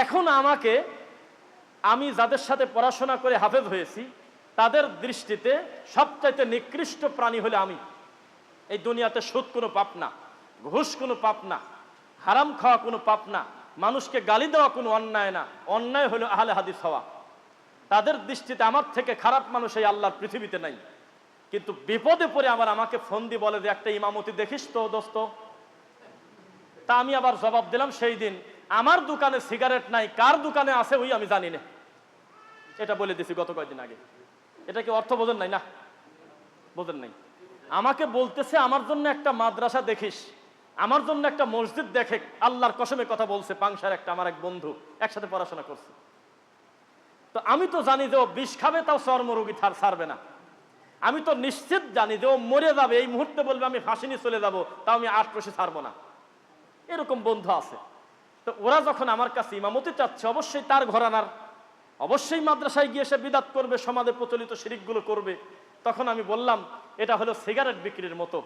এখন আমাকে আমি যাদের সাথে পড়াশোনা করে হাফেজ হয়েছি, তাদের দৃষ্টিতে সবচাইতে নিকৃষ্ট প্রাণী হলে আমি। এই দুনিয়াতে সুদ কোনো পাপ না, ঘুষ কোনো পাপ না, হারাম খাওয়া কোনো পাপ না, মানুষকে গালি দেওয়া কোনো অন্যায় না, অন্যায় হলো আহলে হাদিস হওয়া। তাদের দৃষ্টিতে আমার থেকে খারাপ মানুষ এই আল্লাহর পৃথিবীতে নাই। কিন্তু বিপদে পড়ে আবার আমাকে ফোন দিয়ে বলে যে, একটা ইমামতি দেখিস তো দোস্ত? তা আমি আবার জবাব দিলাম, সেই দিন আমার দোকানে সিগারেট নাই, কার দোকানে আছে ওই আমি জানি না। এটা বলে দিছি গত কয়েকদিন আগে। এটা কি অর্থ বোঝেন নাই? না, বোঝেন নাই। আমাকে বলতেছে, আমার জন্য একটা মাদ্রাসা দেখিস, আমার জন্য একটা মসজিদ দেখে আল্লাহর কসমে কথা বলছে, পাংশার একটা, আমার এক বন্ধু একসাথে পড়াশোনা করছে। তো আমি তো জানি যে ও বিষ খাবে, তাও চর্মরোগী থার ছাড়বে না। আমি তো নিশ্চিত জানি যে ও মরে যাবে, এই মুহূর্তে বলবে আমি ফাঁসি চলে যাব, তাও আমি আট রশি ছাড়বো না। এরকম বন্ধু আছে। তো ওরা যখন আমার কাছে ইমামতি চাচ্ছে, অবশ্যই তার ঘরানার অবশ্যই মাদ্রাসায় গিয়ে সে বিদাত করবে, সমাজে প্রচলিত শিরিকগুলো করবে। তখন আমি বললাম, এটা হলো সিগারেট বিক্রির মতো।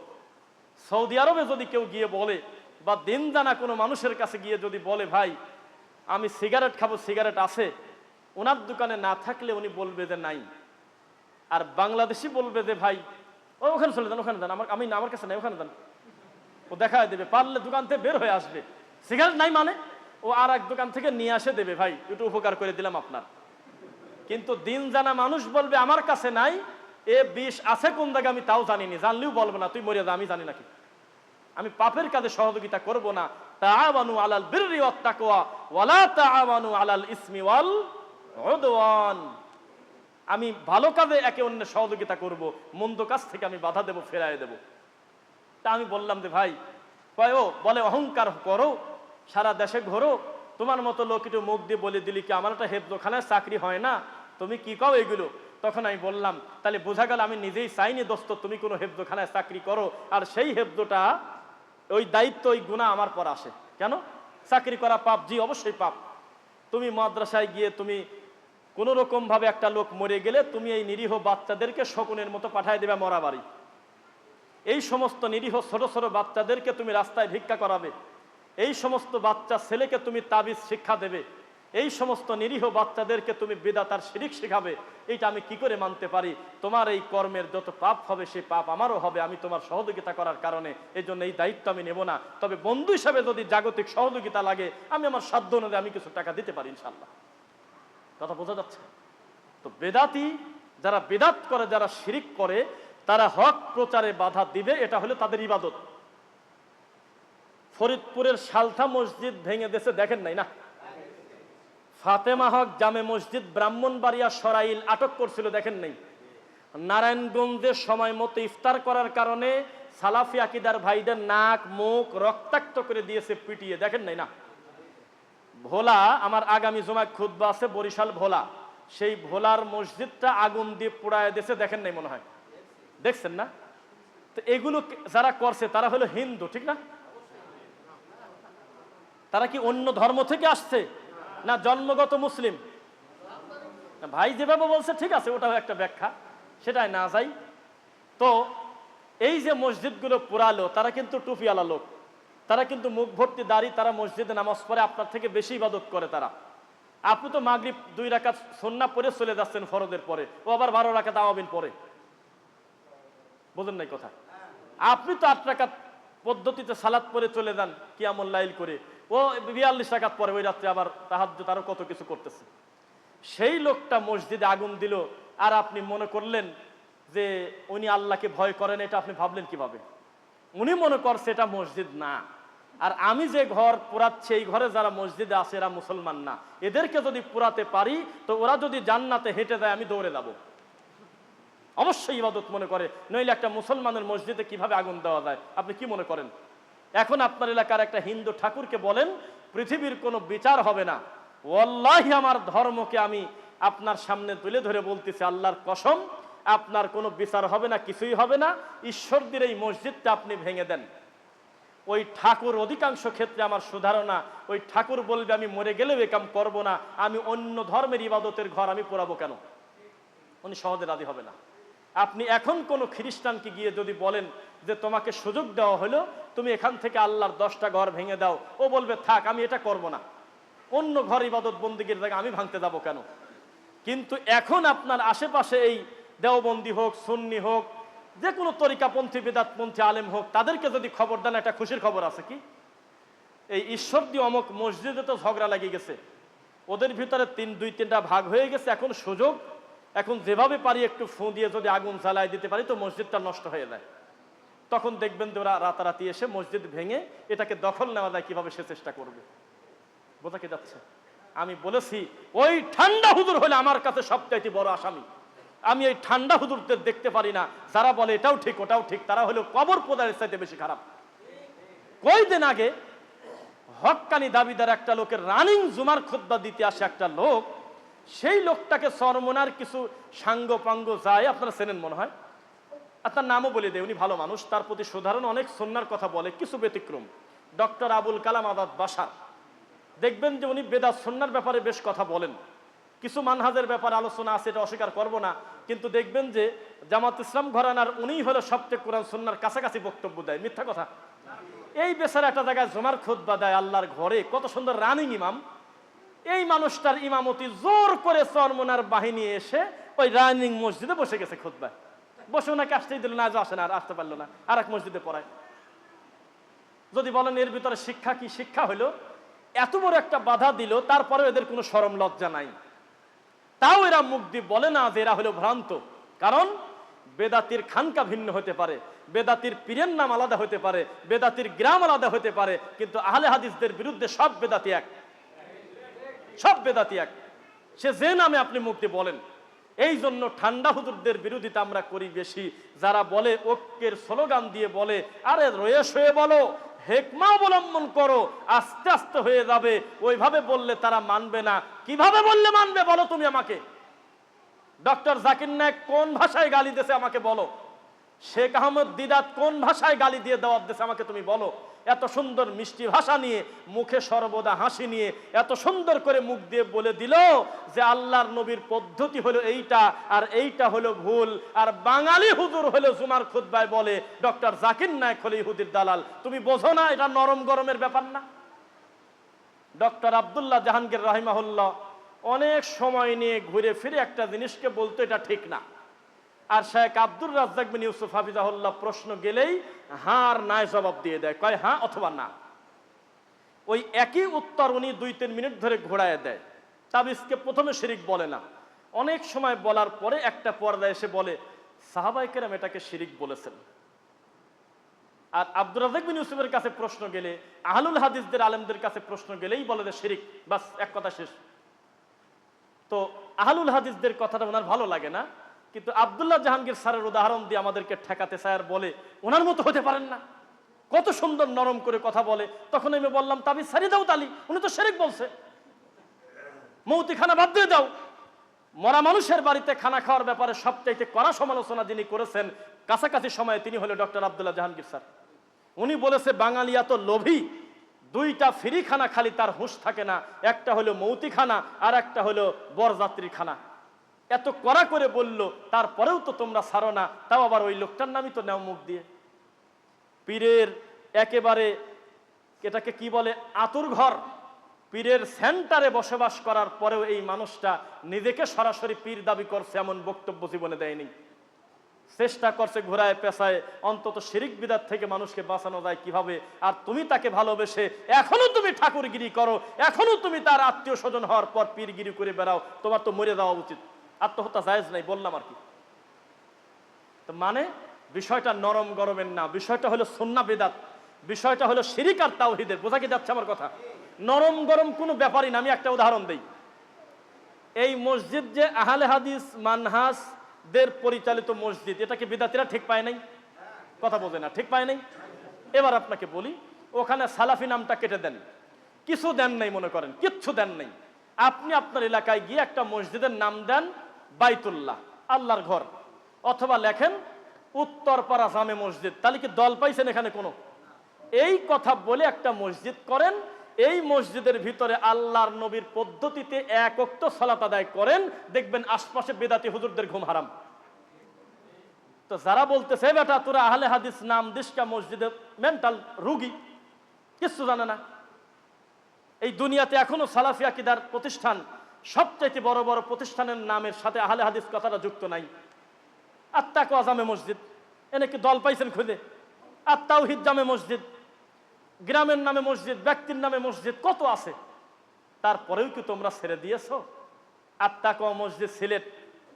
সৌদি আরবে যদি কেউ গিয়ে বলে, বা দিন জানা কোনো মানুষের কাছে গিয়ে যদি বলে, ভাই, আমি সিগারেট খাব, সিগারেট আছে। ওনার দোকানে না থাকলে উনি বলবে যে নাই। আর বাংলাদেশি বলবে যে, ভাই, ও ওখানে চলে যান, ওখানে যান। আমার, আমি আমার কাছে নাই, ওখানে যান। ও দেখা দেবে, পারলে দোকান থেকে বের হয়ে আসবে। সিগারেট নাই মানে? ও আর এক দোকান থেকে নিয়ে আসে দেবে, ভাই। একটু উপকার করে দিলাম আপনার। কিন্তু দিন জানা মানুষ বলবে, আমার কাছে নাই, এ বিষ আছে কোন জায়গায় আমি তাও জানিনি। জানলেও বলব না, তুই মরে যা, আমি জানি নাকি আমি পাপের কাজে সহযোগিতা করব না। তাআবানু আলাল বিররি ওয়াত তাকওয়া ওয়ালা তাআবানু আলাল ইসমি ওয়াল উদওয়ান। আমি ভালো কাজে একে অন্যের সহযোগিতা করব, মন্দ কাজ থেকে আমি বাধা দেব, ফেরায় দেব। তা আমি বললাম যে, ভাই, কয় ও, বলে অহংকার করো সারা দেশে ঘোরো তোমার মতো লোক একটু মুখ দিয়ে বলে দিলি কি, আমার একটা হেফজোখানায় চাকরি হয় না? তুমি কি কও এগুলো? তখন আমি বললাম, তাহলে বোঝা গেল আমি নিজেই চাইনি দোস্ত, তুমি কোনো হেফজোখানায় চাকরি করো। আর সেই হেফজোটা, ওই দায়িত্ব, ওই গুণা আমার পর আসে। কেন? চাকরি করা পাপ, জি, অবশ্যই পাপ। তুমি মাদ্রাসায় গিয়ে তুমি কোনো রকম ভাবে একটা লোক মরে গেলে তুমি এই নিরীহ বাচ্চাদেরকে শকুনের মতো পাঠায় দেবে মরা বাড়ি এই সমস্ত নিরীহ ছোট ছোট বাচ্চাদেরকে তুমি রাস্তায় ভিক্ষা করাবে। এই সমস্ত বাচ্চা ছেলেকে তুমি তাবিজ শিক্ষা দেবে, এই সমস্ত নিরীহ বাচ্চাদেরকে তুমি বেদাতার শিরিক শেখাবে, এইটা আমি কি করে মানতে পারি? তোমার এই কর্মের যত পাপ হবে, সেই পাপ আমারও হবে, আমি তোমার সহযোগিতা করার কারণে। এই জন্য এই দায়িত্ব আমি নেব না। তবে বন্ধু হিসাবে যদি জাগতিক সহযোগিতা লাগে, আমি আমার সাধ্য অনুযায়ী আমি কিছু টাকা দিতে পারি ইনশাল্লাহ কথা বোঝা যাচ্ছে? তো বেদাতি যারা বেদাত করে, যারা শিরিক করে, তারা হক প্রচারে বাধা দিবে, এটা হলো তাদের ইবাদত। ফরিদপুরের সালথা মসজিদ ভেঙে দেশে দেখেন নাই না? ফাতেমা হক জামে মসজিদ ব্রাহ্মণবাড়িয়া সরাইল আটক করছিল, দেখেন নাই? নারায়ণগঞ্জে সময় মতো ইফতার করার কারণে সালাফি আকিদার ভাইদের নাক, মুখ রক্তাক্ত করে দিয়েছে, পিটিয়ে, দেখেন নাই না? ভোলা, আমার আগামী জমায় খুদ্া আছে, বরিশাল ভোলা। সেই ভোলার মসজিদটা আগুন দিয়ে পোড়ায় দেশে দেখেন নাই মনে হয়? দেখছেন না? তো এগুলো যারা করছে, তারা হলো হিন্দু, ঠিক না? তারা কি অন্য ধর্ম থেকে আসছে? না জন্মগত মুসলিম? ভাই যেভাবে বলছে, ঠিক আছে, ওটাও একটা ব্যাখ্যা, সেটাই না যাই। তো এই যে মসজিদগুলো পুরালো, তারা কিন্তু টুপিওয়ালা লোক। তারা কিন্তু মুখ ভর্তি দাড়ি, তারা মসজিদে নামাজ পড়ে, আপনার থেকে বেশি ইবাদত করে তারা। আপনি তো মাগরিব দুই রাকাত সন্না পরে চলে যাচ্ছেন ফরদের পরে, ও আবার বারো রাকাত আওয়াবিন পরে। বোঝেন নাই কথা? আপনি তো আট রাকাত পদ্ধতিতে সালাদ পরে চলে যান, কিয়ামুল লাইল করে। ও বিয়াল্লিশ রাকাত পরে ওই রাত্রে আবার তাহাজ্জুদ আরও কত কিছু করতেছে। সেই লোকটা মসজিদে আগুন দিল, আর আপনি মনে করলেন যে উনি আল্লাহকে ভয় করেন, এটা আপনি ভাবলেন কীভাবে? উনি মনে করছে এটা মসজিদ না। আর আমি যে ঘর পোড়াচ্ছি এই ঘরে যারা মসজিদে আছে, এরা মুসলমান না। এদেরকে যদি পোড়াতে পারি, তো ওরা যদি জান্নাতে হেঁটে যায়, আমি দৌড়ে যাব। অবশ্যই ইবাদত মনে করে, নইলে একটা মুসলমানের মসজিদে কীভাবে আগুন দেওয়া যায়? আপনি কি মনে করেন? এখন আপনার এলাকার একটা হিন্দু ঠাকুরকে বলেন, পৃথিবীর কোনো বিচার হবে না। ওয়াল্লাহি আমার ধর্মকে আমি আপনার সামনে তুলে ধরে বলতেছি, আল্লাহর কসম, আপনার কোনো বিচার হবে না, কিছুই হবে না। ঈশ্বরদের এই মসজিদটা আপনি ভেঙে দেন। ওই ঠাকুর অধিকাংশ ক্ষেত্রে আমার সুধারণা, ওই ঠাকুর বলবে, আমি মরে গেলেও এ কাম করব না, আমি অন্য ধর্মের ইবাদতের ঘর আমি পোড়াবো কেন? উনি সহজে রাজি হবে না। আপনি এখন কোনো খ্রিস্টানকে গিয়ে যদি বলেন যে, তোমাকে সুযোগ দেওয়া হলো তুমি এখান থেকে আল্লাহর দশটা ঘর ভেঙে দাও। ও বলবে, থাক, আমি এটা করব না। অন্য ঘর ইবাদত বন্দিগির জায়গা আমি ভাঙতে যাব কেন? কিন্তু এখন আপনার আশেপাশে এই দেওবন্দি হোক, সুন্নি হোক, যে কোনো তরিকাপন্থী, বেদাতপন্থী, আলেম হোক, তাদেরকে যদি খবর দেন, একটা খুশির খবর আছে কি? এই ঈশ্বর দিয়ে অমক মসজিদে তো ঝগড়া লাগিয়ে গেছে। ওদের ভিতরে তিন, দুই, তিনটা ভাগ হয়ে গেছে। এখন সুযোগ, এখন যেভাবে পারি একটু ফু দিয়ে যদি আগুন জ্বালায় দিতে পারি, তো মসজিদটা নষ্ট হয়ে যায়। তখন দেখবেন যে ওরা রাতারাতি এসে মসজিদ ভেঙে এটাকে দখল নেওয়া যায়, কীভাবে সে চেষ্টা করবে। বোঝা কি যাচ্ছে? আমি বলেছি, ওই ঠান্ডা হুজুর হলে আমার কাছে সবচাইতে বড় আসামি। আমি এই ঠান্ডা হুজুরদের দেখতে পারি না। যারা বলে এটাও ঠিক, ওটাও ঠিক, তারা হলো কবর প্রদানের চাইতে বেশি খারাপ। কয়দিন আগে হক্কানি দাবিদার একটা লোকের রানিং জুমার খুদ্া দিতে আসে একটা লোক। সেই লোকটাকে সরমনার কিছু সাঙ্গ পাঙ্গ যায়, আপনারা চেনেন মনে হয়? আপনার নামও বলে দেয়, উনি ভালো মানুষ। তার প্রতি সাধারণ অনেক সন্ন্যার কথা বলে, কিছু ব্যতিক্রম। ডক্টর আবুল কালাম আদাদ বাসার। দেখবেন যে উনি বেদাত সন্ন্যার ব্যাপারে বেশ কথা বলেন। কিছু মানহাজের ব্যাপারে আলোচনা আছে, এটা অস্বীকার করব না। কিন্তু দেখবেন যে জামাত ইসলাম ঘরানার উনিই হলো সবচেয়ে কোরআন সন্ন্যার কাছাকাছি বক্তব্য দেয়। মিথ্যা কথা? এই বেচারা একটা জায়গায় জমার খোদবা দেয় আল্লাহর ঘরে। কত সুন্দর রানিং ইমাম। এই মানুষটার ইমামতি জোর করে চরমনার বাহিনী এসে ওই রানিং মসজিদে বসে গেছে খোদবায়। বসে ওনাকে আসতেই দিল না আসে না, আর আসতে পারল না। আর এক মসজিদে পড়ায়। যদি বলেন এর ভিতরে শিক্ষা কি? শিক্ষা হলো এত বড় একটা বাধা দিল, তারপরে এদের কোনো সরম লজ্জা নাই। তাও এরা মুখ দিয়ে বলে না যে এরা হলো ভ্রান্ত। কারণ বেদাতির খানকা ভিন্ন হতে পারে, বেদাতির পীরের নাম আলাদা হতে পারে, বেদাতির গ্রাম আলাদা হতে পারে, কিন্তু আহলে হাদিসদের বিরুদ্ধে সব বেদাতি এক। সব বেদাতি এক। সে যে নামে আপনি মুক্তি বলেন এই জন্য ঠান্ডা হুজুরদের বিরোধিতা আমরা করি বেশি। যারা বলে ঐক্যের স্লোগান দিয়ে বলে, আরে রয়েস হয়ে বলো, হেকমা অবলম্বন করো, আস্তে আস্তে হয়ে যাবে। ওইভাবে বললে তারা মানবে না। কীভাবে বললে মানবে বলো তুমি আমাকে? ডক্টর জাকির নায়ক কোন ভাষায় গালি দেশে আমাকে বলো। শেখ আহমদ দিদাত কোন ভাষায় গালি দিয়ে দেওয়ার দিয়েছে আমাকে তুমি বলো? এত সুন্দর মিষ্টি ভাষা নিয়ে, মুখে সর্বদা হাসি নিয়ে, এত সুন্দর করে মুখ দিয়ে বলে দিল যে আল্লাহর নবীর পদ্ধতি হলো এইটা আর এইটা হলো ভুল। আর বাঙালি হুজুর হলো জুমার খুদ্বায় বলে, ডক্টর জাকির নায়ক হলো ইহুদির দালাল। তুমি বোঝো না, এটা নরম গরমের ব্যাপার না? ডক্টর আবদুল্লাহ জাহাঙ্গীর রাহিমাহুল্লাহ অনেক সময় নিয়ে ঘুরে ফিরে একটা জিনিসকে বলতো, এটা ঠিক না। আর শেখ আব্দুর রাজ্জাক বিন ইউসুফ হাফিজাহুল্লাহ প্রশ্ন গেলেই হার নাই জবাব দিয়ে দেয়। কয় হ্যাঁ অথবা না? ওই একই উত্তর উনি দুই তিন মিনিট ধরে ঘোরায় দেয়। তাবিজকে প্রথমে শিরিক বলে না। অনেক সময় বলার পরে একটা পর্দায় এসে বলে সাহাবাই কেরাম এটাকে শিরিক বলেছেন। আর আব্দুর রাজাক বিন ইউসুফের কাছে প্রশ্ন গেলে, আহলুল হাদিসদের আলেমদের কাছে প্রশ্ন গেলেই বলে যে শিরিক, বাস এক কথা শেষ। তো আহলুল হাদিসদের কথাটা ওনার ভালো লাগে না? কিন্তু আবদুল্লাহ জাহাঙ্গীর স্যারের উদাহরণ দিয়ে আমাদেরকে ঠেকাতে স্যার বলে, ওনার মতো হতে পারেন না। কত সুন্দর নরম করে কথা বলে। তখন আমি বললাম তাবি সারি দাও তালি, উনি তো শেরেক বলছে। মৌতি খানা বাদ দিয়ে দাও। মরা মানুষের বাড়িতে খানা খাওয়ার ব্যাপারে সবচাইতে কড়া সমালোচনা যিনি করেছেন, কাছাকাছি সময়ে তিনি হলো ডক্টর আবদুল্লাহ জাহাঙ্গীর স্যার। উনি বলেছে, বাঙালি এত লোভী, দুইটা ফ্রি খানা খালি তার হুঁশ থাকে না, একটা হলো মৌতি খানা আর একটা হলো বরযাত্রী খানা। এত কড়া করে বলল, তারপরেও তো তোমরা ছাড়ো না, তাও আবার ওই লোকটার নামই তো নেও মুখ দিয়ে। পীরের একেবারে এটাকে কি বলে, আতুর ঘর। পীরের সেন্টারে বসবাস করার পরেও এই মানুষটা নিজেকে সরাসরি পীর দাবি করছে এমন বক্তব্য জীবনে দেয়নি। চেষ্টা করছে ঘোরায় পেশায়, অন্তত শিরিক বিদার থেকে মানুষকে বাঁচানো যায় কীভাবে, আর তুমি তাকে ভালোবেসে এখনও তুমি ঠাকুরগিরি করো, এখনও তুমি তার আত্মীয় স্বজন হওয়ার পর পীরগিরি করে বেড়াও, তোমার তো মরে যাওয়া উচিত। আত্মহত্যা জায়েজ নাই, বললাম আর কি। তো মানে বিষয়টা নরম গরমের না, বিষয়টা হলো সন্না বেদাত, বিষয়টা হলো শিরিক তাওহিদের, বোঝা কি যাচ্ছে আমার কথা? নরম গরম কোনো ব্যাপারই না, আমি একটা উদাহরণ দেই। এই মসজিদ যে আহলে হাদিস মানহাস দের পরিচালিত মসজিদ, এটা কি বিদাতিরা ঠিক পায় নাই? কথা বোঝে না, ঠিক পায় নাই? এবার আপনাকে বলি, ওখানে সালাফি নামটা কেটে দেন। কিছু দেন নাই মনে করেন, কিচ্ছু দেন নাই। আপনি আপনার এলাকায় গিয়ে একটা মসজিদের নাম দেন বাইতুল্লাহ, আল্লাহর ঘর। অথবা লেখেন, উত্তরপাড়া জামে মসজিদ। তাহলে কি দল পাইছেন এখানে কোনো? এই কথা বলে একটা মসজিদ করেন, এই মসজিদের ভিতরে আল্লাহর নবীর পদ্ধতিতে একক্ত সালাত আদায় করেন, দেখবেন আশপাশে বেদাতি হুজুরদের ঘুম হারাম। তো যারা বলতেছে বেটা, তোরা আহলে হাদিস নাম দিসকা মসজিদের মেন্টাল রুগী। কিচ্ছু জানে না। এই দুনিয়াতে এখনও সালাফি আকিদার প্রতিষ্ঠান সবচাইতে বড় বড় প্রতিষ্ঠানের নামের সাথে আহলে হাদিস কথাটা যুক্ত নাই। আত্মাকো আজামে মসজিদ এনে কি দল পাইছেন খুঁজে। আত্মাউহিদ জামে মসজিদ, গ্রামের নামে মসজিদ, ব্যক্তির নামে মসজিদ, কত আছে? তারপরেও কি তোমরা ছেড়ে দিয়েছ? আত্মাক মসজিদ, সিলেট,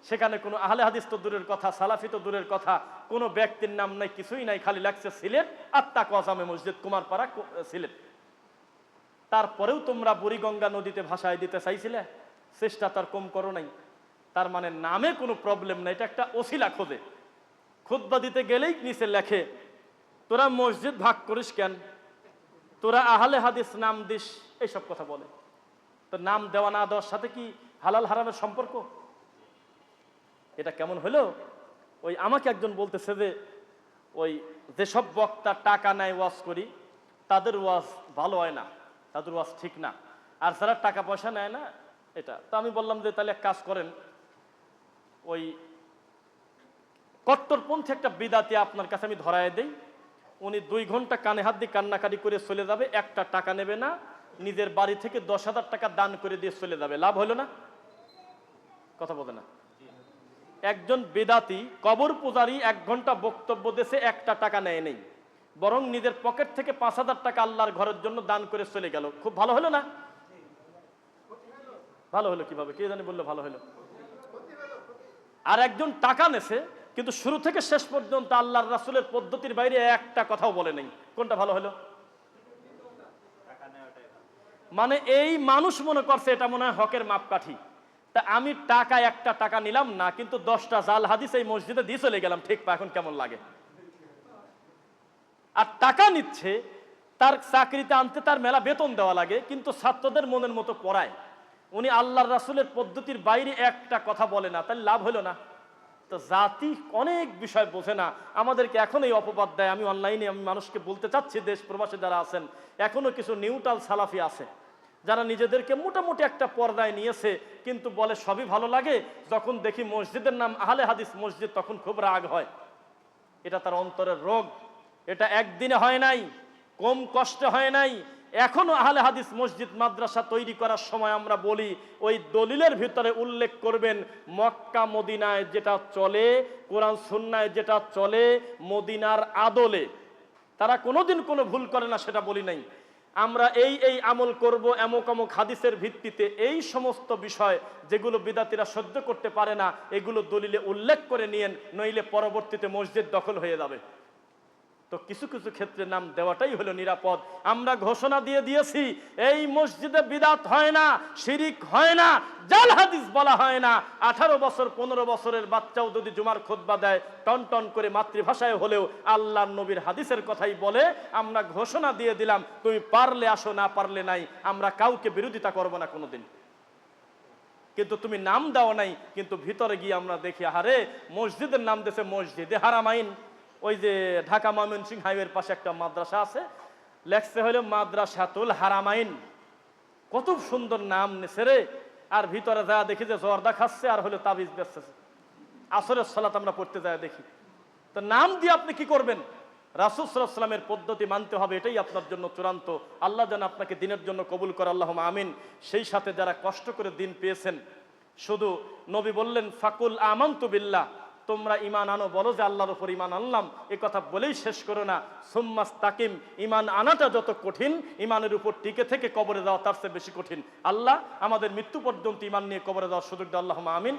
সেখানে কোনো আহলে হাদিস তো দূরের কথা, সালাফি তো দূরের কথা, কোনো ব্যক্তির নাম নাই, কিছুই নাই, খালি লাগছে সিলেট, আত্মাক আজামে মসজিদ, কুমারপাড়া, কু- সিলেট। তারপরেও তোমরা বুড়িগঙ্গা নদীতে ভাসায় দিতে চাইছিলে? চেষ্টা তার কম করো নাই। তার মানে নামে কোনো প্রবলেম নাই, এটা একটা ওসিলা খোঁজে। খুদ্া দিতে গেলেই নিচে লেখে, তোরা মসজিদ ভাগ করিস কেন? তোরা আহলে হাদিস নাম দিস। এইসব কথা বলে। তো নাম দেওয়া না দেওয়ার সাথে কি হালাল হারামের সম্পর্ক? এটা কেমন হলো? ওই আমাকে একজন বলতেছে যে, ওই যেসব বক্তা টাকা নেয় ওয়াজ করি, তাদের ওয়াজ ভালো হয় না, তাদের ওয়াজ ঠিক না। আর যারা টাকা পয়সা নেয় না এটা। তো আমি বললাম যে তাহলে এক কাজ করেন, ওই কট্টরপন্থী একটা বিদাতি আপনার কাছে আমি ধরায় দেই। উনি দুই ঘণ্টা কানে হাত দিয়ে কান্নাকাটি করে চলে যাবে, একটা টাকা নেবে না, নিজের বাড়ি থেকে দশ হাজার টাকা দান করে দিয়ে চলে যাবে। লাভ হলো না? কথা বলে না। একজন বেদাতি কবর পূজারি এক ঘণ্টা বক্তব্য দেশে একটা টাকা নেয় নেই, বরং নিজের পকেট থেকে পাঁচ হাজার টাকা আল্লাহর ঘরের জন্য দান করে চলে গেল। খুব ভালো হলো না? ভালো হলো কীভাবে? কে জানি বলল ভালো হলো? আর একজন টাকা নেছে, কিন্তু শুরু থেকে শেষ পর্যন্ত আল্লাহর রাসুলের পদ্ধতির বাইরে একটা কথাও বলে নেই। কোনটা ভালো হলো? মানে এই মানুষ মনে করছে এটা মনে হয় হকের মাপকাঠি। তা আমি টাকা একটা টাকা নিলাম না, কিন্তু দশটা জাল হাদিস এই মসজিদে দিয়ে চলে গেলাম। ঠিক পা, এখন কেমন লাগে? আর টাকা নিচ্ছে, তার চাকরিতে আনতে তার মেলা বেতন দেওয়া লাগে, কিন্তু ছাত্রদের মনের মতো পড়ায়। উনি আল্লাহর রাসুলের পদ্ধতির বাইরে একটা কথা বলে না, তাহলে লাভ হলো না। তো জাতি অনেক বিষয় বোঝে না। আমাদেরকে এখন এই অপবাদ দেয়। আমি অনলাইনে আমি মানুষকে বলতে চাচ্ছি, দেশ প্রবাসে যারা আছেন, এখনও কিছু নিউট্রাল সালাফি আছে, যারা নিজেদেরকে মোটামুটি একটা পর্দায় নিয়েছে, কিন্তু বলে সবই ভালো লাগে। যখন দেখি মসজিদের নাম আহলে হাদিস মসজিদ, তখন খুব রাগ হয়। এটা তার অন্তরের রোগ। এটা একদিনে হয় নাই, কম কষ্টে হয় নাই। এখনও আহলে হাদিস মসজিদ, মাদ্রাসা তৈরি করার সময় আমরা বলি, ওই দলিলের ভিতরে উল্লেখ করবেন, মক্কা, মদিনায় যেটা চলে, কোরআন সুন্নায় যেটা চলে, মদিনার আদলে। তারা কোনোদিন কোনো ভুল করে না, সেটা বলি নাই। আমরা এই এই আমল করব এমক অমক হাদিসের ভিত্তিতে। এই সমস্ত বিষয় যেগুলো বিদাতিরা সহ্য করতে পারে না, এগুলো দলিলে উল্লেখ করে নিয়েন, নইলে পরবর্তীতে মসজিদ দখল হয়ে যাবে। তো কিছু কিছু ক্ষেত্রে নাম দেওয়াটাই হলো নিরাপদ। আমরা ঘোষণা দিয়ে দিয়েছি, এই মসজিদে বিদাত হয় না, শিরিক হয় না, জাল হাদিস বলা হয় না। আঠারো বছর, পনেরো বছরের বাচ্চাও যদি জুমার খোদবা দেয়, টন টন করে মাতৃভাষায় হলেও আল্লাহ নবীর হাদিসের কথাই বলে, আমরা ঘোষণা দিয়ে দিলাম, তুমি পারলে আসো, না পারলে নাই, আমরা কাউকে বিরোধিতা করব না কোনোদিন। কিন্তু তুমি নাম দাও নাই, কিন্তু ভিতরে গিয়ে আমরা দেখি, আহারে, মসজিদের নাম দেশে মসজিদে হারামাইন। ওই যে ঢাকা ময়মনসিং হাইওয়ের পাশে একটা মাদ্রাসা আছে। লেখছে হলো মাদ্রাসাতুল হারামাইন। কত সুন্দর নাম নেছে রে। আর ভিতরে যা দেখি যে জর্দা খাচ্ছে আর হলো তাবিজ বেচতেছে। আসরের সালাত আমরা পড়তে যায় দেখি। তো নাম দিয়ে আপনি কি করবেন? রাসুল সাল্লামের পদ্ধতি মানতে হবে, এটাই আপনার জন্য চূড়ান্ত। আল্লাহ যেন আপনাকে দিনের জন্য কবুল করে আল্লাহ আমিন। সেই সাথে যারা কষ্ট করে দিন পেয়েছেন, শুধু নবী বললেন, ফাকুল আমান্তু বিল্লাহ। তোমরা ইমান আনো, বলো যে আল্লাহর উপর ইমান আনলাম। এ কথা বলেই শেষ করো না। সুম্মাস তাকিম ইমান আনাটা যত কঠিন ইমানের উপর টিকে থেকে কবরে যাওয়া তার চেয়ে বেশি কঠিন। আল্লাহ আমাদের মৃত্যু পর্যন্ত ইমান নিয়ে কবরে দেওয়ার সুযোগ আল্লাহ আমিন।